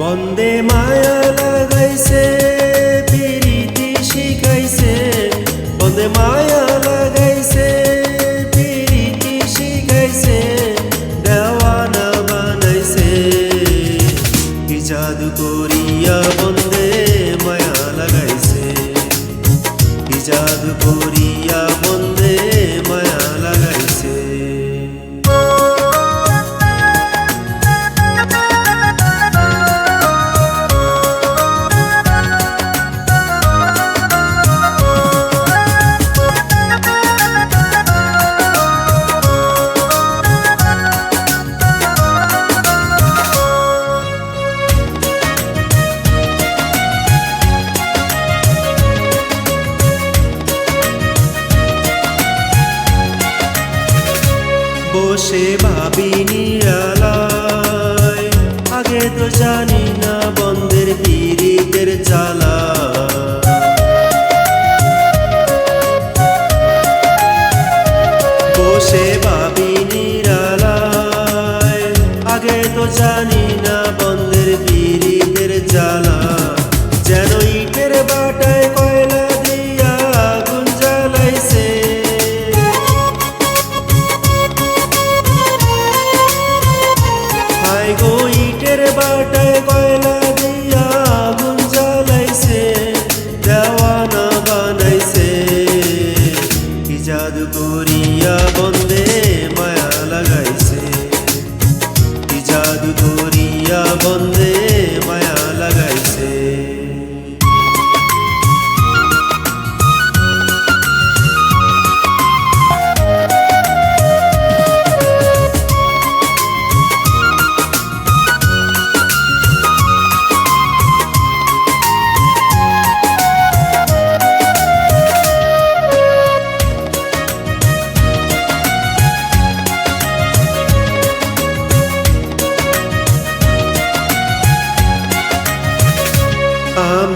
বন্দে মায়া করিয়া বন্দে মায়া লাগাইছে। কি জাদু করিয়া বন্দে বসে ভাবি নিরালায়। আগে তো জানি না বন্ধের পীড়িতের জ্বালা বসে কয়লা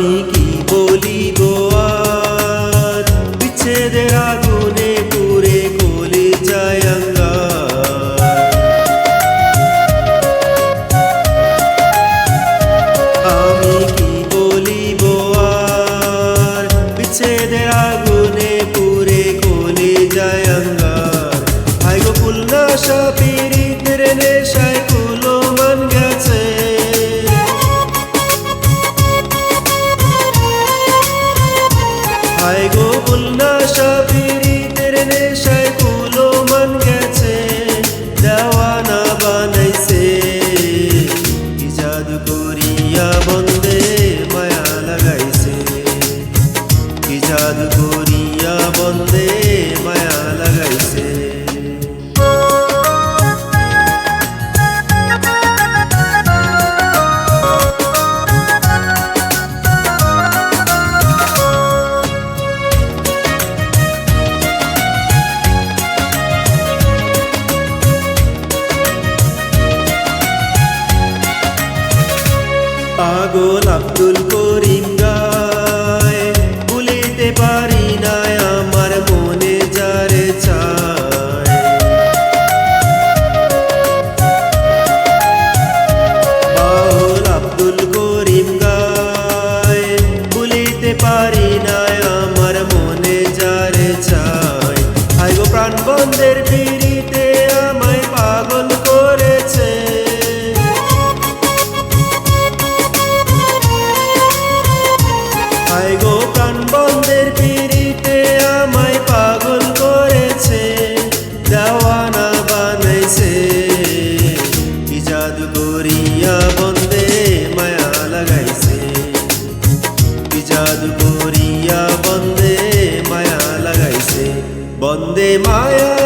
আমি কি বলিব আর বিচ্ছেদের আগুনে পুরে গলে যায়। আমি কি বলিব আর বিচ্ছেদের আগুনে পুরে গলে যায়। ভাই গো কুল্লাসা পীড়িতের নেশায় হায় গো উল্লাসা পীড়িতের নেশায় কুলো মন গেছে। দেওয়ানা বানাইছে। কি জাদু করিয়া পাগল আব্দুল করিম। বন্দে মায়া।